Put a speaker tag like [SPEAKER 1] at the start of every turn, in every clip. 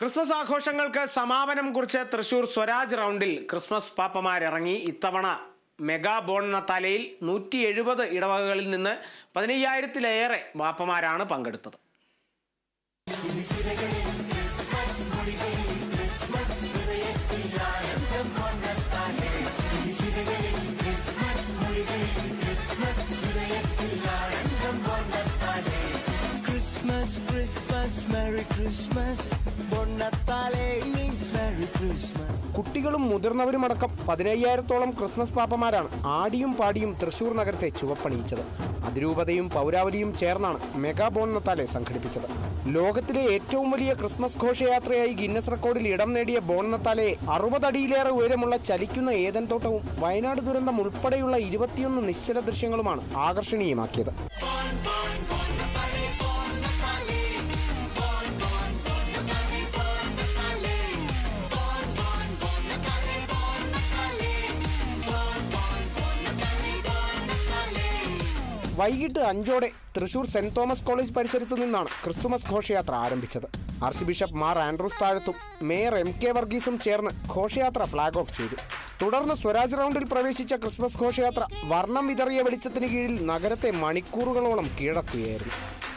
[SPEAKER 1] Christmas ആഘോഷങ്ങൾക്ക് സമാപനം കുറിച്ച് തൃശൂർ സ്വരാജ് റൗണ്ടിൽ ക്രിസ്മസ് പാപ്പമാരിറങ്ങി. ഇത്തവണ മെഗാ ബോൺ നത്താലയിൽ നൂറ്റി എഴുപത് ഇടവകകളിൽ നിന്ന് പതിനയ്യായിരത്തിലേറെ പാപ്പമാരാണ് പങ്കെടുത്തത്.
[SPEAKER 2] Christmas, Christmas, Merry Christmas. Buon Natale means Merry Christmas.
[SPEAKER 1] കുട്ടികളും മുതിർന്നവരുമടക്കം പതിനയ്യായിരത്തോളം ക്രിസ്മസ് പാപ്പമാരാണ് ആടിയും പാടിയും തൃശൂർ നഗരത്തെ ചുവപ്പണിയിച്ചത് അതിരൂപതയും പൗരാവലിയും ചേർന്നാണ് മെഗാ ബോൺ നത്താലെ സംഘടിപ്പിച്ചത് ലോകത്തിലെ ഏറ്റവും വലിയ ക്രിസ്മസ് ഘോഷയാത്രയായി ഗിന്നസ് റെക്കോർഡിൽ ഇടം നേടിയ ബോൺ നത്താലയെ അറുപതടിയിലേറെ ഉയരമുള്ള ചലിക്കുന്ന ഏതൻ തോട്ടവും വയനാട് ദുരന്തം ഉൾപ്പെടെയുള്ള ഇരുപത്തിയൊന്ന് നിശ്ചല ദൃശ്യങ്ങളുമാണ് ആകർഷണീയമാക്കിയത് വൈകിട്ട് അഞ്ചോടെ തൃശൂർ സെന്റ് തോമസ് കോളേജ് പരിസരത്ത് നിന്നാണ് ക്രിസ്തുമസ് ഘോഷയാത്ര ആരംഭിച്ചത്. ആർച്ച് ബിഷപ്പ് മാർ ആൻഡ്രൂസ് താഴത്തും മേയർ എം കെ വർഗീസും ചേർന്ന് ഘോഷയാത്ര ഫ്ളാഗ് ഓഫ് ചെയ്തു. തുടർന്ന് സ്വരാജ് റൗണ്ടിൽ പ്രവേശിച്ച ക്രിസ്മസ് ഘോഷയാത്ര വർണം വിതറിയ വെളിച്ചത്തിന് കീഴിൽ നഗരത്തെ മണിക്കൂറുകളോളം കീഴടക്കുകയായിരുന്നു.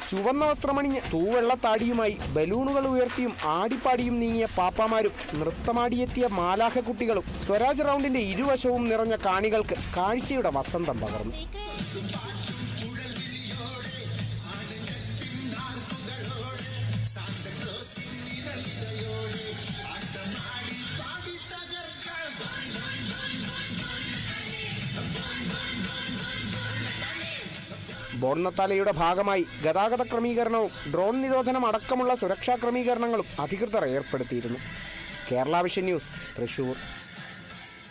[SPEAKER 1] ചുവന്ന വസ്ത്രമണിഞ്ഞ് തൂവെള്ളത്താടിയുമായി ബലൂണുകൾ ഉയർത്തിയും ആടിപ്പാടിയും നീങ്ങിയ പാപ്പാമാരും നൃത്തമാടിയെത്തിയ മാലാഹ കുട്ടികളും സ്വരാജ് റൗണ്ടിന്റെ ഇരുവശവും നിറഞ്ഞ കാണികൾക്ക് കാഴ്ചയുടെ വസന്തം പകർന്നു. ബോൺനത്താലയുടെ ഭാഗമായി ഗതാഗത ക്രമീകരണവും ഡ്രോൺ നിരോധനം അടക്കമുള്ള സുരക്ഷാ ക്രമീകരണങ്ങളും അധികൃതർ ഏർപ്പെടുത്തിയിരുന്നു. Kerala Vision News Thrissur.